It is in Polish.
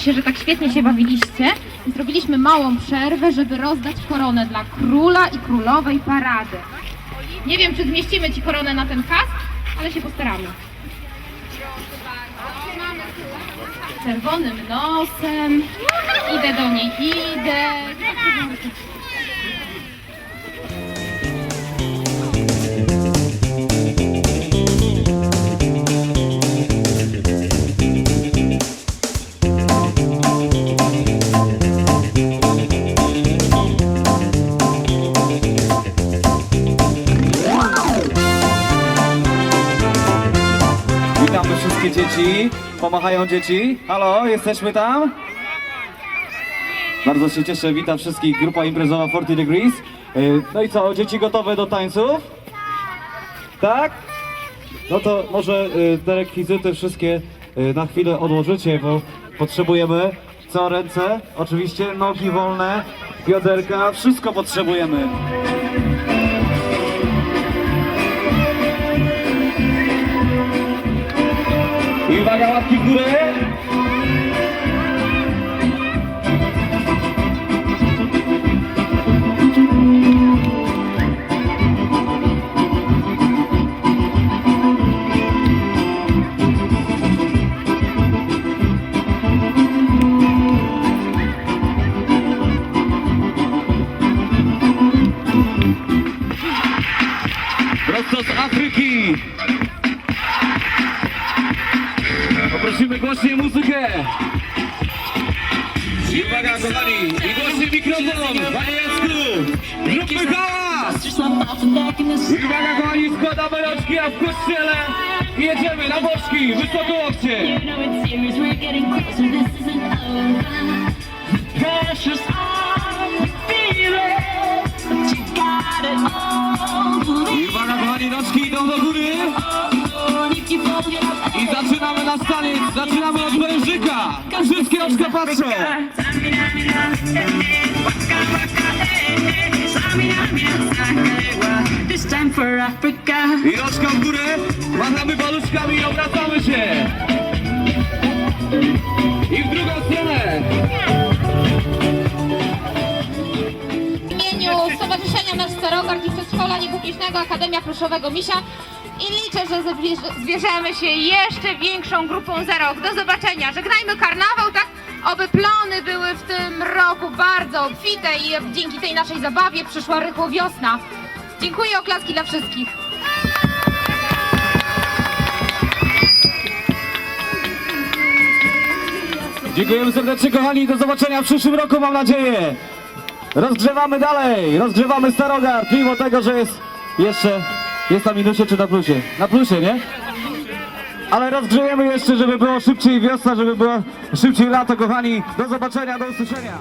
Się, że tak świetnie się bawiliście. Zrobiliśmy małą przerwę, żeby rozdać koronę dla króla i królowej parady. Nie wiem, czy zmieścimy Ci koronę na ten kask, ale się postaramy. Czerwonym nosem. Idę do niej, idę. Dzieci. Pomachają dzieci. Halo, jesteśmy tam? Bardzo się cieszę, witam wszystkich. Grupa imprezowa 40 Degrees. Y, No i co, dzieci gotowe do tańców? Tak? No to może y, te rekwizyty wszystkie y, na chwilę odłożycie, bo potrzebujemy co ręce, oczywiście nogi wolne, bioderka, wszystko potrzebujemy. I uwaga, łapki w górę. Prosto z Afryki. Głośniej muzykę. I uwaga kochani, i głośniej mikrofon, panie Jacku, zróbmy hałas! I uwaga kochani, składamy rączki, a w kościele jedziemy na boczki, wysoko łokcie. You na zaczynamy od wężyka. Wszystkie rączka patrzą. This time for Africa. I rączka w górę, machamy paluszkami i obracamy się. I w drugą stronę. W imieniu Stowarzyszenia Nasz Starogard i Przedszkola Niepublicznego Akademia Pluszowego Misia i liczę, że zbierz- zbierzemy się jeszcze większą grupą za rok. Do zobaczenia. Żegnajmy karnawał, tak? Oby plony były w tym roku bardzo obfite i dzięki tej naszej zabawie przyszła rychło wiosna. Dziękuję, oklaski dla wszystkich. Dziękujemy serdecznie kochani, do zobaczenia w przyszłym roku mam nadzieję. Rozgrzewamy dalej, rozgrzewamy Starogard, mimo tego, że jest jeszcze, jest na minusie czy na plusie? Na plusie, nie? Ale rozgrzejemy jeszcze, żeby było szybciej wiosna, żeby było szybciej lato kochani. Do zobaczenia, do usłyszenia.